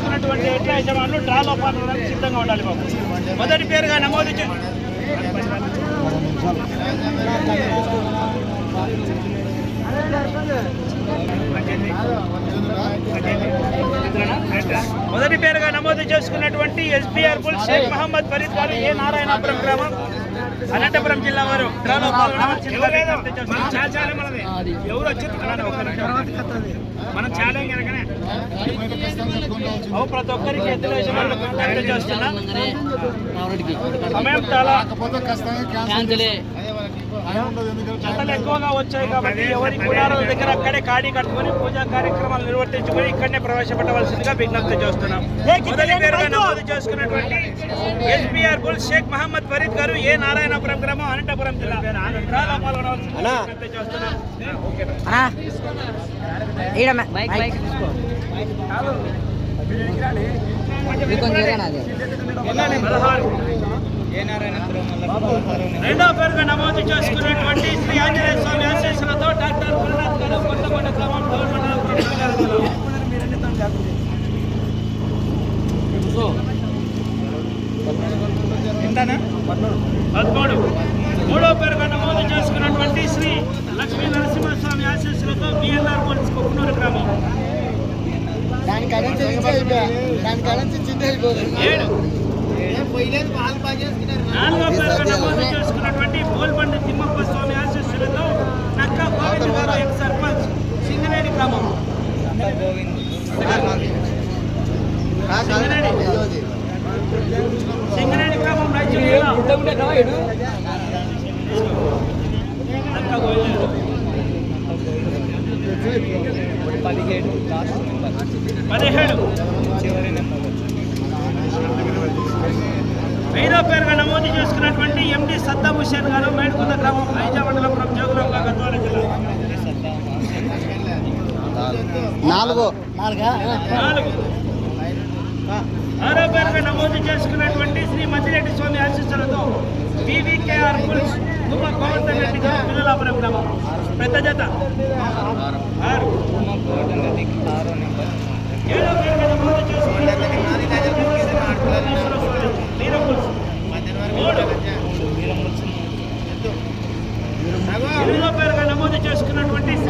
చేసుకున్నటువంటి ఎట్ల యజమానులు డ్రాలో పాల్గొనడానికి సిద్ధంగా ఉండాలి బాబు. మొదటి పేరుగా నమోదు మొదటి పేరుగా నమోదు చేసుకున్నటువంటి ఎస్బీఆర్ బుల్ షేక్ మహమ్మద్ ఫరీద్ గారు ఏ నారాయణపురం గ్రామం? అనంతపురం జిల్లా వారు. డ్రాలో వచ్చారు మనం చాలా ప్రతి ఒక్కరికి ఎద్దుల యజమానులు కాంటాక్ట్ చేస్తున్నా. సమయం చాలా జతలు ఎక్కువగా వచ్చాయి కాబట్టి ఎవరి కులాల దగ్గర అక్కడే కాడీ కట్టుకొని పూజా కార్యక్రమాలు నిర్వర్తించుకొని ఇక్కడనే ప్రవేశపెట్టవలసిందిగా విజ్ఞప్తి చేస్తున్నాం. మొదటి పేరుగా నమోదు చేసుకున్నటువంటి ఎస్బీఆర్ బుల్ షేక్ మహమ్మద్ ఫరీద్ గారు ఏ నారాయణపురం గ్రామం అనంతపురం జిల్లా? డ్రాలో పాల్గొనవలసిందిగా విజ్ఞప్తి చేస్తున్నాం. రెండో పేరుగా నమోదు చేసుకున్నటువంటి శ్రీ ఆంజనేయ స్వామి ఆశీస్సులతో డాక్టర్ గురునాథ్ గారు కొత్తగొండ గ్రామం పదమూడు. మూడో పేరుగా నమోదు చేసుకున్నటువంటి శ్రీ లక్ష్మీ నరసింహస్వామి ఆశీస్సులతో బిఎల్ఆర్ పోలీస్ కొక్కునూరు గ్రామం. దాని చేసుకున్నటువంటి బోల్బండి తిమ్మప్ప స్వామి ఆశీస్సులతో నక్క గోవింద్ గారు ఎక్స్ సర్పంచ్. సింగరేణి గ్రామం. జిల్లా. నక్క గోవింద్ గారు. పదిహేడు. ఐదో పేరుగా నమోదు చేసుకున్నటువంటి ఎండి సద్దాం హుసేన్ గారు మేడుకుంద గ్రామం ఐజా మండలం జోగులాంబ గద్వాల జిల్లా. నాలుగు. నాలుగు? ఆరో పేరుగా నమోదు చేసుకున్నటువంటి శ్రీ మధ్యరెడ్డి స్వామి ఆశీస్సులతో వివికేఆర్ పులిస్ ఉప గోవర్ధన్ రెడ్డి గారు పిల్లలాపురం గ్రామం. పెద్ద జత. ఆరు ఏడో పేరుగా నమోదు చేసుకున్నటువంటి వీర పులిస్ మూడు ఎనిమిదో పేరుగా నమోదు చేసుకున్నటువంటి శ్రీ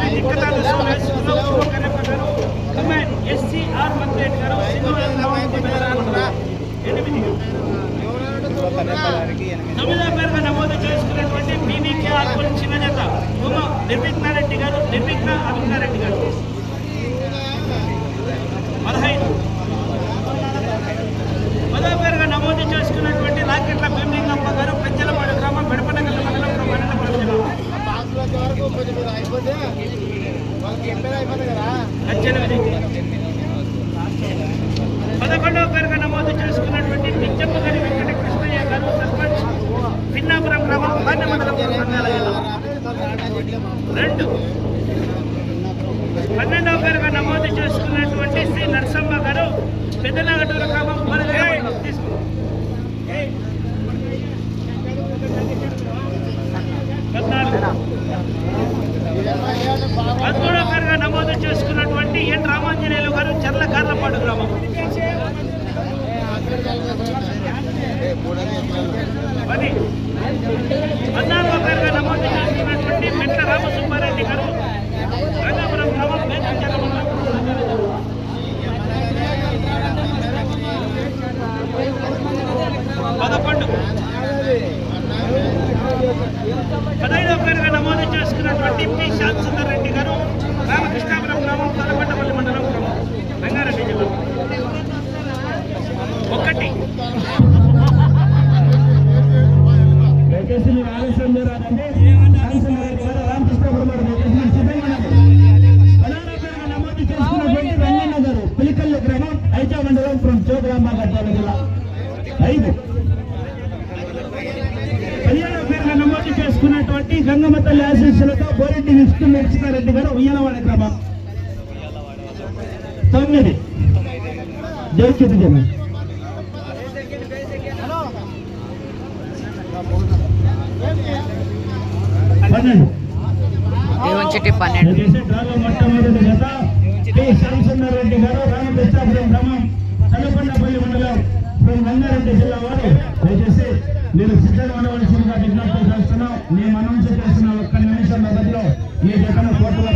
దిక్కతాల స్వామి ఆశీస్సులతో శుభకరణ గారు కమాండ్ ఎస్సీఆర్ మంత్రేట్ గారు సింధూరం గ్రామం పిల్లలాపురం. ఎనిమిది తొమ్మిదో పేరుగా నమోదు చేసుకున్నటువంటి బీబీకే ఆత్మల చిన్న జత ఉమ నిర్విఘ్నారెడ్డి గారు నిర్విఘ్న అభిజ్ఞారెడ్డి గారు పదహైదు పదో పేరుగా నమోదు చేసుకున్నటువంటి లాకెట్ల భీమలింగమ్మ గారు పెంచలపాడు గ్రామం బెడపనగల్ల మండలం అనంతపురం జిల్లా వరకు కొంచెం మీరు అయిపోతే వాళ్ళకి చెప్పేది అయిపోతుంది కదా పద్దెనిమిది పదకొండవ పేరుగా నమోదు చేసుకున్నటువంటి పిచ్చమ్మగడి వెంకట కృష్ణయ్య గారు సర్పంచ్ పిన్నాపురం గ్రామం బాణ్య మండలం నంద్యాల జిల్లా రెండు పన్నెండవ పేరుగా నమోదు చేసుకున్నటువంటి శ్రీ నరసమ్మ గారు పెద్దనాగటూరు గ్రామం పదమూడవ పేరుగా నమోదు చేసుకున్నటువంటి ఎన్ రామాంజనేయులు గారు చర్ల కార్లపాడు గ్రామం పది పద్నాలుగో పేరుగా నమోదు చేసుకున్నటువంటి మెట్ల రామసుబ్బారెడ్డి గారు రంగాపురం గ్రామం మేకచర్ల మండలం పదకొండు పదహైదవ పేరుగా నమోదు చేసుకున్నటువంటి పి శ్యామ్ సుందర్ రెడ్డి గారు రామకృష్ణాపురం గ్రామం తలపట్టపల్లి మండలం గ్రామం రంగారెడ్డి జిల్లా ఒకటి దయచేసి మీరు ఆలస్యం చేయరాదండి శాంసన్ రెడ్డి గారు రామకృష్ణాపురం గారు దయచేసి మీరు సిద్ధంగా ఉండండి. పదహారవ నమోదు చేసుకున్నటువంటి రంగన్న గారు పిలికల్లి గ్రామం ఐచా మండలం ఫ్రమ్ జిల్లా. ఐదు. పదిహేడవ నమోదు చేసుకున్నటువంటి గంగమ్మ తల్లి ఆశీస్సులతో బోరెడ్డి విష్ణు నరసింహారెడ్డి గారు ఉయ్యలవాడ గ్రామం. తొమ్మిది. జై జనం. పన్నెండు దేవుని చెట్టి పన్నెండు. రెడ్డి గారు రామకృష్ణాపురం గ్రామం తలకొండపల్లి మండలం రంగారెడ్డి జిల్లా వారు. దయచేసి నేను సిద్ధంగా ఉండవలసిందిగా విజ్ఞప్తి చేస్తున్నాం. నేను అనౌన్స్ చేసిన ఒక్క నిమిషం వ్యవధిలో ఈ జగన్ కోర్టులో